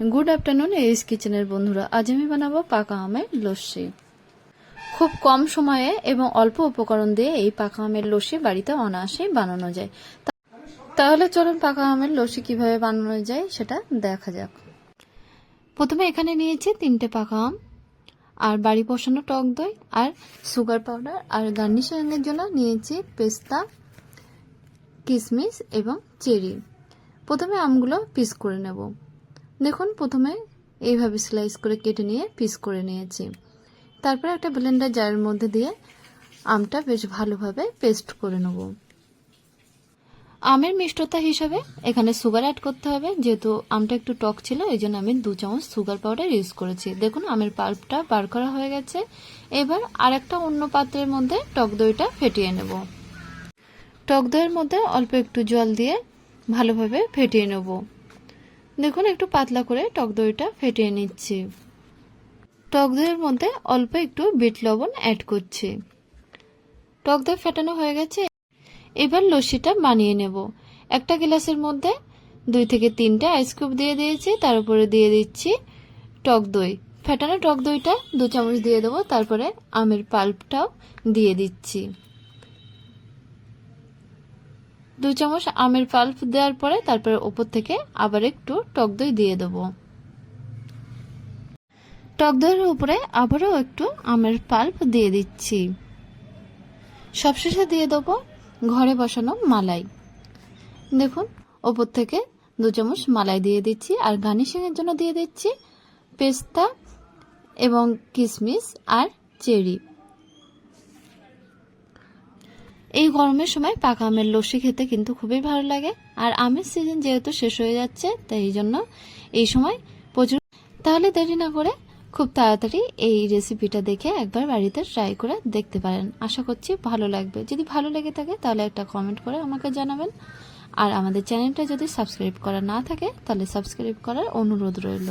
Good afternoon এইস কিচেনের বন্ধুরা। আজ আমি বানাবো পাকা আমের লস্যি। খুব কম সময়ে এবং অল্প উপকরণ দিয়ে এই পাকা আমের লস্যি বাড়িতে অনায়াসেই বানানো যায়। তাহলে চলুন পাকা আমের লস্যি কীভাবে বানানো যায় সেটা দেখা যাক। প্রথমে এখানে নিয়েছি তিনটে পাকা আম, আর বাড়ি বসানো টক দই, আর সুগার পাউডার, আর গার্নিশিংয়ের জন্য নিয়েছি পেস্তা কিশমিশ এবং চেরি। প্রথমে আমগুলো পিস করে নেব। দেখুন, প্রথমে এইভাবে স্লাইস করে কেটে নিয়ে পিস করে নিয়েছি। তারপরে একটা ব্লেন্ডার জারের মধ্যে দিয়ে আমটা বেশ ভালোভাবে পেস্ট করে নেব। আমের মিষ্টতা হিসাবে এখানে সুগার অ্যাড করতে হবে, যেহেতু আমটা একটু টক ছিল এই জন্য আমি দু চামচ সুগার পাউডার ইউজ করেছি। দেখুন, আমের পাল্পটা বার করা হয়ে গেছে। এবার আরেকটা অন্য পাত্রের মধ্যে টক দইটা ফেটিয়ে নেব। টক দইয়ের মধ্যে অল্প একটু জল দিয়ে ভালোভাবে ফেটিয়ে নেব। দেখুন, একটু পাতলা করে টক দইটা ফেটিয়ে নিচ্ছি। টক দইয়ের মধ্যে অল্প একটু বিট লবণ অ্যাড করছি। টক দই ফেটানো হয়ে গেছে। এবার লস্যিটা বানিয়ে নেব। একটা গ্লাসের মধ্যে দুই থেকে তিনটে আইস কিউব দিয়ে দিয়েছি, তার উপরে দিয়ে দিচ্ছি টক দই। ফেটানো টক দইটা দু চামচ দিয়ে দেবো, তারপরে আমের পাল্পটাও দিয়ে দিচ্ছি। দু চামচ আমের পাল্প দেওয়ার পরে তারপরে ওপর থেকে আবার একটু টক দই দিয়ে দেবো। টক দইয়ের উপরে আবারও একটু আমের পাল্প দিয়ে দিচ্ছি। সবশেষে দিয়ে দেবো ঘরে বসানো মালাই। দেখুন, ওপর থেকে দু চামচ মালাই দিয়ে দিচ্ছি আর গার্নিশিংয়ের জন্য দিয়ে দিচ্ছি পেস্তা এবং কিশমিশ আর চেরি। এই গরমের সময় পাকা আমের লস্যি খেতে কিন্তু খুবই ভালো লাগে। আর আমের সিজন যেহেতু শেষ হয়ে যাচ্ছে, তাই এই জন্য এই সময় প্রচুর তাহলে দেরি না করে খুব তাড়াতাড়ি এই রেসিপিটা দেখে একবার বাড়িতে ট্রাই করে দেখতে পারেন। আশা করছি ভালো লাগবে। যদি ভালো লেগে থাকে, তাহলে একটা কমেন্ট করে আমাকে জানাবেন। আর আমাদের চ্যানেলটা যদি সাবস্ক্রাইব করা না থাকে, তাহলে সাবস্ক্রাইব করার অনুরোধ রইল।